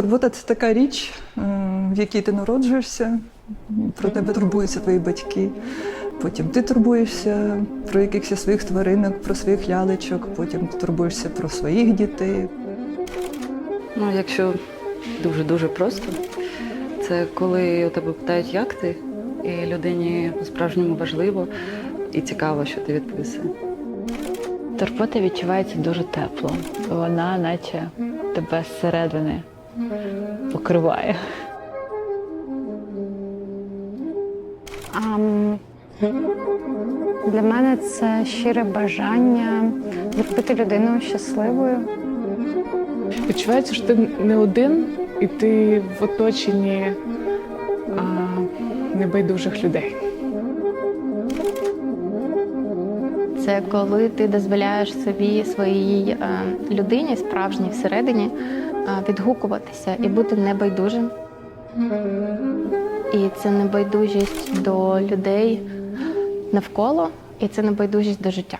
Турбота це така річ, е, в якій ти народжуєшся, про тебе турбуються твої батьки. Потім ти турбуєшся про якихось своїх тваринок, про своїх лялечок, потім ти турбуєшся про своїх дітей. Ну, якщо дуже-дуже просто, це коли у тебе питають, як ти, і людині по-справжньому важливо і цікаво, що ти відповіси. Турбота відчувається дуже тепло. Вона, наче тебе зсередини покриває. Ам, Для мене це щире бажання зробити людину щасливою. Відчувається, що ти не один, і ти в оточенні а, небайдужих людей. Це коли ти дозволяєш собі своїй е, людині, справжній всередині, е, відгукуватися і бути небайдужим. І це небайдужість до людей навколо, і це небайдужість до життя.